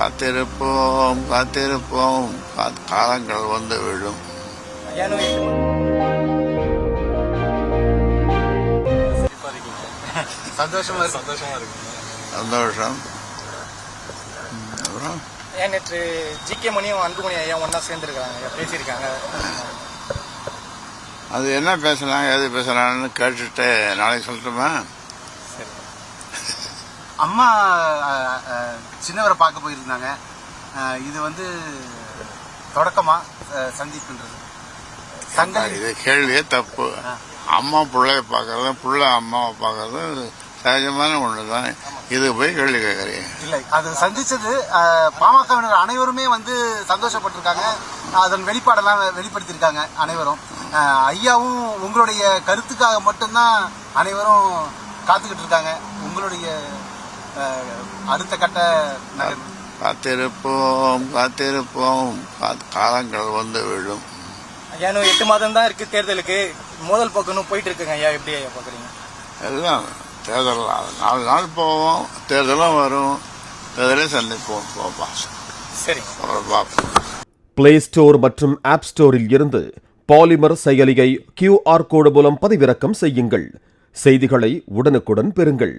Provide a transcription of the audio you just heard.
காத்திருப்போம் காத்திருப்போம். கா- காலங்கள் வந்து விழும். சந்தோஷமா சந்தோஷமா இருக்கு. சந்தோஷம். அப்புறம்? ஏன் நேற்று ஜிகே மணியும் அன்புமணி ஐயா ஒன்றா சேர்ந்துருக்காங்க பேசியிருக்காங்க. அது என்ன பேசலாம் எது பேசலாம்னு கேட்டுட்டு நாளைக்கு சொல்லட்டுமா? அம்மா சின்னவரை பார்க்க போயிருந்தாங்க. இது வந்து தொடக்கமா சந்திப்புன்றது. இது கேள்வியே தப்பு. அம்மா பிள்ளைய பார்க்கறதும் பிள்ளை அம்மாவை பார்க்கறதும் சகஜமான ஒன்று தான் இது போய் கேள்வி கேட்குறீங்க. இல்லை அது சந்திச்சது பாமகவினர் அனைவருமே வந்து சந்தோஷப்பட்டிருக்காங்க. அதன் வெளிப்பாடெல்லாம் வெளிப்படுத்தியிருக்காங்க அனைவரும். ஐயாவும் உங்களுடைய கருத்துக்காக மட்டும்தான் அனைவரும் காத்துக்கிட்டு இருக்காங்க. உங்களுடைய அடுத்த கட்ட காத்திருப்போம் காத்திருப்போம். காலங்கள் வந்து விழும். ஐயா இன்னும் எட்டு மாதம் தான் இருக்கு தேர்தலுக்கு. மோதல் போக்கு இன்னும் போயிட்டு இருக்குங்க ஐயா. எப்படி ஐயா பார்க்குறீங்க? எல்லாம் தேர்தல் நாலு நாள் போவோம். தேர்தலும் வரும். தேர்தலே சந்திப்போம். போப்பா. பார்ப்போம். பிளே ஸ்டோர் மற்றும் ஆப் ஸ்டோரில் இருந்து பாலிமர் செயலியை கியூஆர் கோடு மூலம் பதிவிறக்கம் செய்யுங்கள். செய்திகளை உடனுக்குடன் பெறுங்கள்.